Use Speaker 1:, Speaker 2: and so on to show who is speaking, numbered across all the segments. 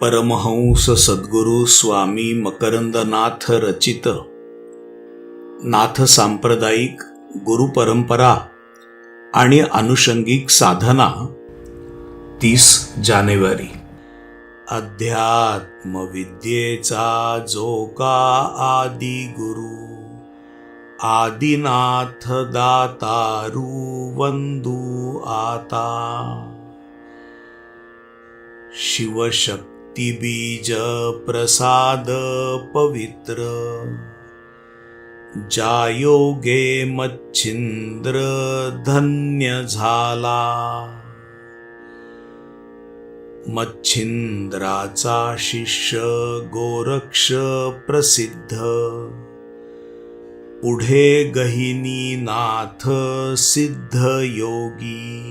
Speaker 1: परमहंस सद्गुरू स्वामी मकरंदनाथ रचित. नाथ सांप्रदायिक गुरु परंपरा आणि अनुषंगिक साधना. तीस जानेवारी. अध्यात्म विद्येचा जो का आदि गुरु. आदिनाथ दातारू वंदू आता. शिवशक्ती बीज प्रसाद पवित्र जायोगे मच्छिंद्र धन्य झाला मच्छिंद्राचा शिष्य गोरक्ष प्रसिद्ध। पुढे गहिनी नाथ सिद्ध योगी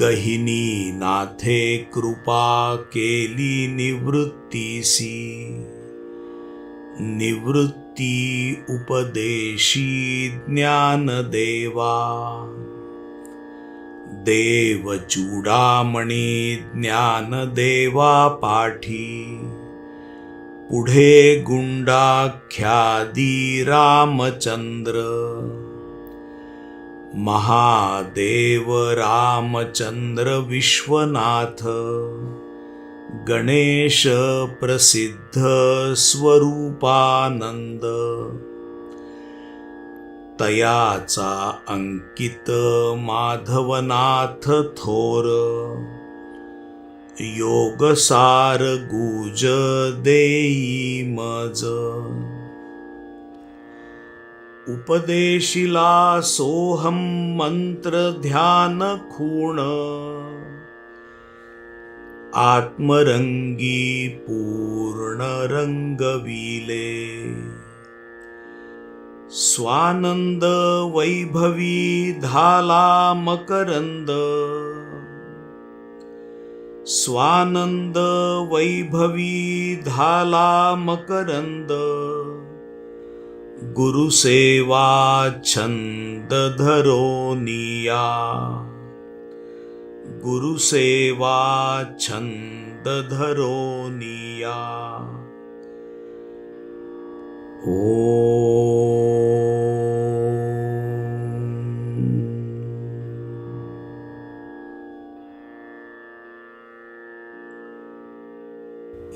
Speaker 1: गहिनी नाथे कृपा केली निवृत्तीसी. निवृत्ती उपदेशी ज्ञान देवा. देव चूडामणी ज्ञान देवा पाठी. पुढे गुंडाख्यादी रामचंद्र. महादेव रामचंद्र विश्वनाथ गणेश प्रसिद्ध स्वरूपानंद तयाचा अंकित माधवनाथ थोर योगसार गुज देई मज उपदेशिला सोहम मंत्र ध्यान खूण आत्मरंगी पूर्ण रंगविले स्वानंद वैभवी धाला मकरंद स्वानंद वैभवी धाला मकरंद गुरुसेवा छंद धरोनिया गुरुसेवा छंद धरोनिया ओ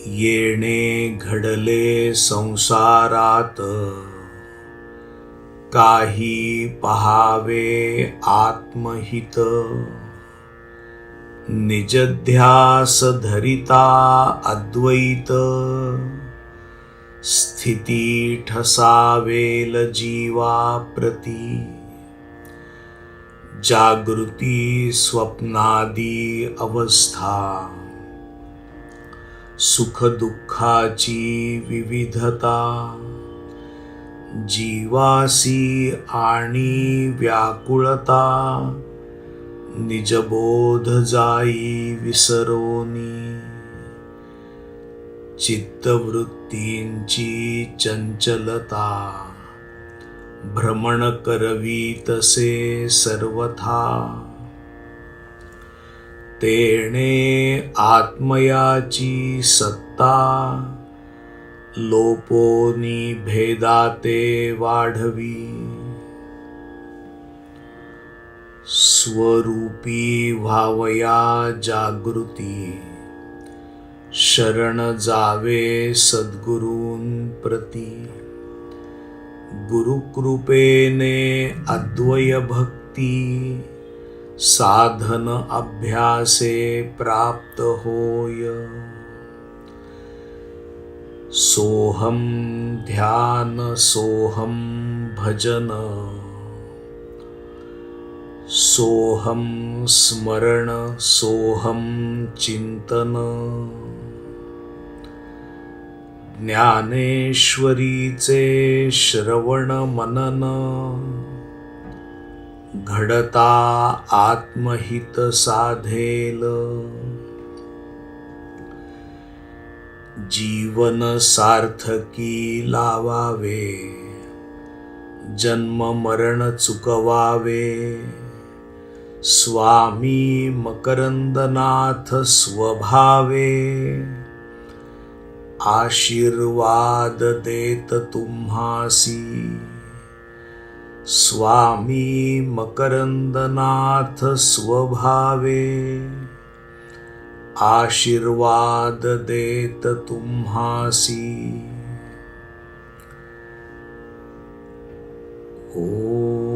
Speaker 1: येणे घडले संसारात काही पहावे आत्महित. निजध्यास धरिता अद्वैत. स्थिती ठसावेल जीवा प्रती जागृती स्वप्नादी अवस्था. सुखदुःखाची विविधता. जीवासी आणि व्याकुळता. निजबोध जाई विसरोनी. चित्तवृत्तींची चंचलता. भ्रमण करवी तसे सर्वथा. तेणे आत्मयाची सत्ता. लोपोनी भेदाते वाढवी। स्वरूपी व्हावया जागृती। शरण जावे सद्गुरूं प्रती। गुरुकृपेने अद्वय भक्ती साधन अभ्यासे प्राप्त होय। सोहम ध्यान सोहम भजन। सोहम स्मरण सोहम चिंतन। ज्ञानेश्वरीचे श्रवण मनन। घडता आत्महित साधेल। जीवन सार्थकी लावावे, जन्म मरण चुकवावे। स्वामी मकरंदनाथ स्वभावे, आशीर्वाद देत तुम्हासी। स्वामी मकरंदनाथ स्वभावे। आशीर्वाद देत तुम्हासी. ओ